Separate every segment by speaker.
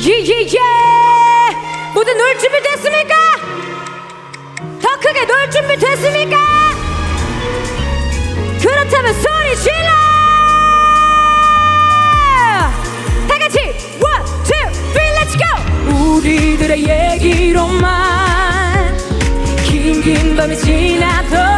Speaker 1: 예예예 모두 놀 준비 됐습니까? 더 크게 놀 준비 됐습니까? 그렇다면 소리 질러 다 같이 one two 우리들의 얘기로만 긴긴 밤이 지나도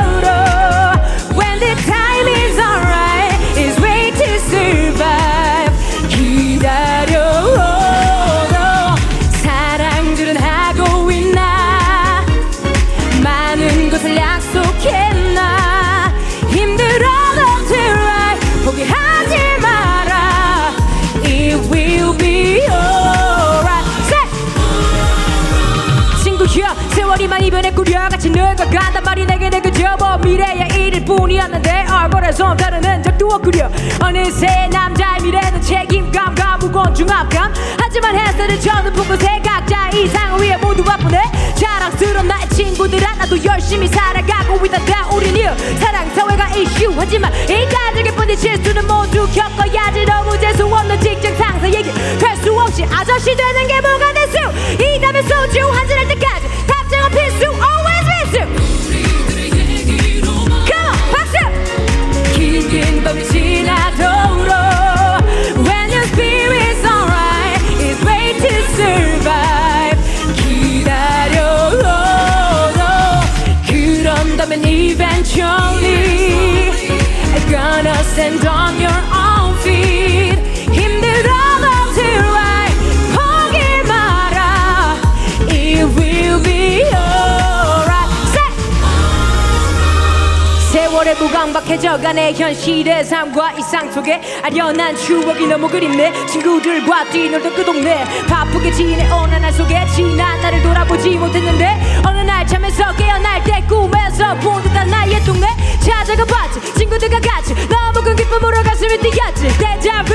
Speaker 1: 친구야 세월이 많이 변했구려 같이 늙어간단 말이 내게 내 그저 뭐 미래의 일일 뿐이었는데 얼굴에 좀 다른 흔적도 없구려. 어느새 남자의 미래는 책임감과 무거운 중압감. 하지만 햇살을 저는 붉은새 각자 이상을 위해 모두 바쁘네. 자랑스러운 나의 친구들아 나도 열심히 살아가고 있단다 우린 이 사랑 사회가 이슈. 하지만 인간적인 뿐인 실수는 모두 겪어야지. 너무 재수없는 직장 상사 얘기 할수 없이 아저씨 되는 게 뭐가 대수? 이 다음에 소주 한잔 할 eventually Gonna stand on your own feet. 힘들어도 try 포기 마라 It will be alright. Say! 세월에 무감각해져가네. 현실의 삶과 이상 속에 아련한 추억이 너무 그립네. 친구들과 뛰놀던 그 동네. 바쁘게 지내 어느 날 속에 지난 날을 돌아보지 못했는데 어느 날 잠에서 깨어날 때 꿈에서 본 듯한 나의 동네. 찾아가 봤지 친구들과 같이. 너무 큰 기쁨으로 가슴이 뛰었지. 데자뷰